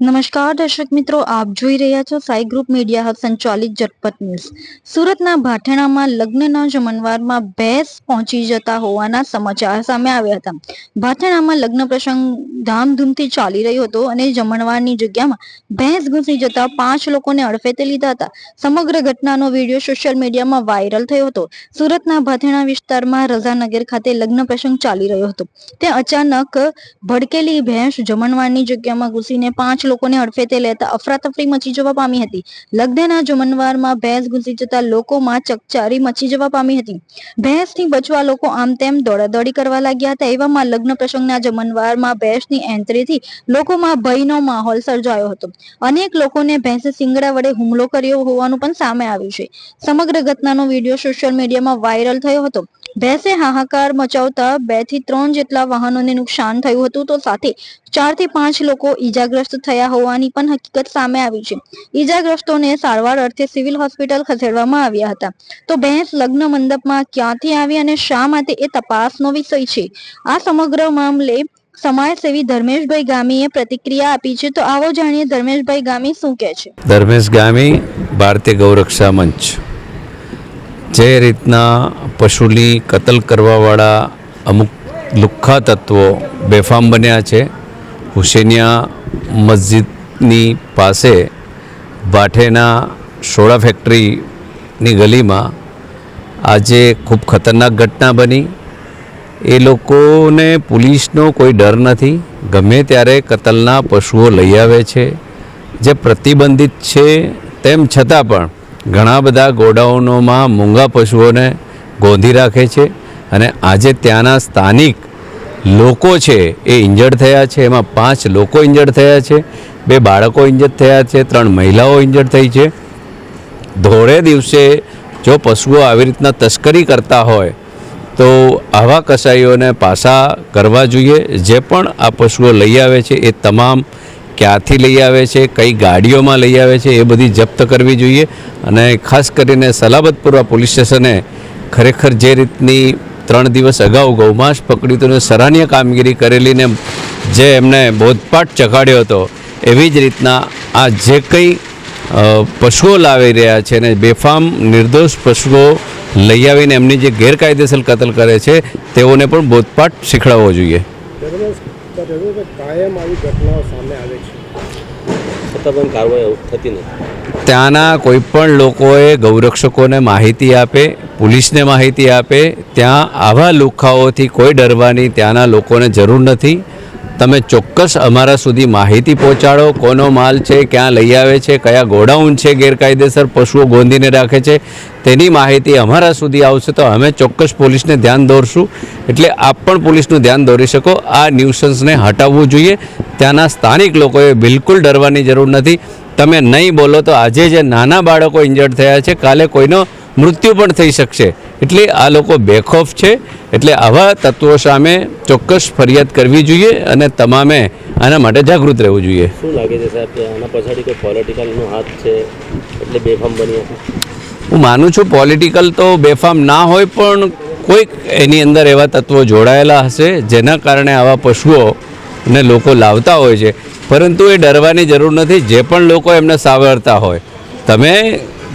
નમસ્કાર, દર્શક મિત્રો, આપ જોઈ રહ્યા છો સાઈ ગ્રુપ મીડિયા સંચાલિત જટપટ ન્યૂઝ. સુરતના ભાઠાણામાં લગ્નના જમણવારમાં ભેંસ પહોંચી જતા હોવાના સમાચાર સામે આવ્યા હતા. ભાઠાણામાં લગ્ન પ્રસંગ ધામધૂમથી ચાલી રહ્યો હતો અને જમણવારની જગ્યામાં ભેંસ ઘૂસી જતા પાંચ લોકોને અડફેતે લીધા હતા. સમગ્ર ઘટનાનો વીડિયો સોશિયલ મીડિયામાં વાયરલ થયો હતો. સુરતના ભાથેણા વિસ્તારમાં રઝાનગર ખાતે લગ્ન પ્રસંગ ચાલી રહ્યો હતો. ત્યાં અચાનક ભડકેલી ભેંસ જમણવારની જગ્યામાં ઘૂસીને પાંચ લોકોને અડફેતે લેતા અફરાતફરી મચી જવા પામી હતી. લગ્નના જમનવારમાં ભેંસ ઘૂસી જતા લોકોમાં ચકચારી મચી જવા પામી હતી. ભેંસથી બચવા લોકો આમ તેમ દોડાદોડી કરવા લાગ્યા હતા. એવામાં લગ્ન પ્રસંગના જમનવારમાં ભેંસની એન્ટ્રીથી લોકોમાં ભયનો માહોલ સર્જાયો હતો. અનેક લોકોને ભેંસે સિંગડા વડે હુમલો કર્યો હોવાનું પણ સામે આવ્યું છે. સમગ્ર ઘટનાનો વીડિયો સોશિયલ મીડિયામાં વાયરલ થયો હતો. ભેંસે હાહાકાર મચાવતા બેથી ત્રણ જેટલા વાહનોને નુકસાન થયું હતું. તો સાથે ચારથી પાંચ લોકો ઈજાગ્રસ્ત થયા હોવાની પણ હકીકત સામે આવી છે. ઈજાગ્રસ્તોને સારવાર અર્થે સિવિલ હોસ્પિટલ ખસેડવામાં આવ્યા હતા. તો ભેંસ લગ્ન મંડપમાં ક્યાંથી આવી અને શા માટે એ તપાસનો વિષય છે? આ સમગ્ર મામલે સમાજસેવી ધર્મેશભાઈ ગામીએ પ્રતિક્રિયા આપી છે. તો આવો જાણીએ ધર્મેશભાઈ ગામી શું કહે છે? ધર્મેશ ગામી, ભારતીય ગૌરક્ષા મંચ. જે રીતના પશુની કતલ કરવાવાળા અમુક લુખ્ખા તત્વો બેફામ બન્યા છે. હુસેનિયા મસ્જિદની પાસે ભાઠેના સોડા ફેક્ટરીની ગલીમાં આજે ખૂબ ખતરનાક ઘટના બની. એ લોકોને પોલીસનો કોઈ ડર નથી. ગમે ત્યારે કતલના પશુઓ લઈ આવે છે, જે પ્રતિબંધિત છે તેમ છતાં પણ ઘણા બધા ગોડાઉનોમાં મૂંગા પશુઓને ગોંધી રાખે છે અને આજે ત્યાંના સ્થાનિક લોકો છે, એ ઇન્જર્ડ થયા છે, એમાં પાંચ લોકો ઇન્જર્ડ થયા છે, બે બાળકો ઇન્જર્ડ થયા છે, ત્રણ મહિલાઓ ઇન્જર્ડ થઈ છે. ધોળે દિવસે જો પશુઓ આવી રીતના તસ્કરી કરતા હોય, તો આવા કસાઈઓને પાસા કરવા જોઈએ. જે પણ આ પશુઓ લઈ આવે છે, એ તમામ ક્યાંથી લઈ આવે છે, કઈ ગાડીઓમાં લઈ આવે છે, એ બધી જપ્ત કરવી જોઈએ. અને ખાસ કરીને સલાબતપુરા પોલીસ સ્ટેશને ખરેખર જે રીતની ત્રણ દિવસ અગાઉ ગૌમાંસ પકડ્યું હતું સરાહનીય કામગીરી કરેલીને જે એમને બોધપાઠ ચખાડ્યો હતો, એવી જ રીતના આ જે કંઈ પશુઓ લાવી રહ્યા છે અને બેફામ નિર્દોષ પશુઓ લઈ આવીને એમની જે ગેરકાયદેસર કતલ કરે છે, તેઓને પણ બોધપાઠ શીખડાવવો જોઈએ. ત્યાંના કોઈ પણ લોકોએ ગૌરક્ષકોને માહિતી આપે, પોલીસને માહિતી આપે, ત્યાં આવા લુખાઓથી કોઈ ડરવાની ત્યાંના લોકોને જરૂર નથી. તમે ચોક્કસ અમારા સુધી માહિતી પહોંચાડો. કોનો માલ છે, ક્યાં લઈ આવે છે, કયા ગોડાઉન છે, ગેરકાયદેસર પશુઓ ગોંધીને રાખે છે, તેની માહિતી અમારા સુધી આવશે તો અમે ચોક્કસ પોલીસને ધ્યાન દોરશું. એટલે આપ પણ પોલીસનું ધ્યાન દોરી શકો. આ ન્યુસન્સને હટાવવું જોઈએ. ત્યાંના સ્થાનિક લોકોએ બિલકુલ ડરવાની જરૂર નથી. તમે નહીં બોલો તો આજે જે નાના બાળકો ઇન્જર્ડ થયા છે, કાલે કોઈનો મૃત્યુ પણ થઈ શકશે. એટલે આ લોકો બેખોફ છે. એટલે આવા તત્વો સામે ચોક્કસ ફરિયાદ કરવી જોઈએ અને તમામે આના માટે જાગૃત રહેવું જોઈએ. શું લાગે છે સાહેબ કે આના પછાડી કોઈ પોલિટિકલનો હાથ છે? એટલે બેફામ બની હું માનું છું પોલિટિકલ તો બેફામ ના હોય પણ કોઈક એની અંદર એવા તત્વો જોડાયેલા હશે જેના કારણે આવા પશુઓ ને લોકો લાવતા હોય છે. પરંતુ એ ડરવાની જરૂર નથી. જે પણ લોકો એમને સાવરતા હોય. તમે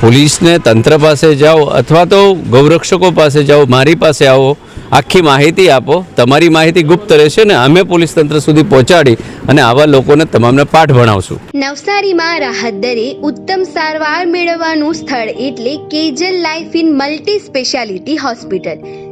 પોલીસને તંત્ર પાસે જાઓ અથવા તો ગૌરક્ષકો પાસે જાઓ, મારી પાસે આવો, આખી માહિતી આપો. તમારી માહિતી ગુપ્ત રહેશે ને અમે પોલીસ તંત્ર સુધી પહોંચાડી અને આવા લોકોને તમામને પાઠ ભણાવશું. નવસારીમાં રાહત દરે ઉત્તમ સારવાર મેળવવાનું સ્થળ એટલે Kejal life in multi speciality hospital.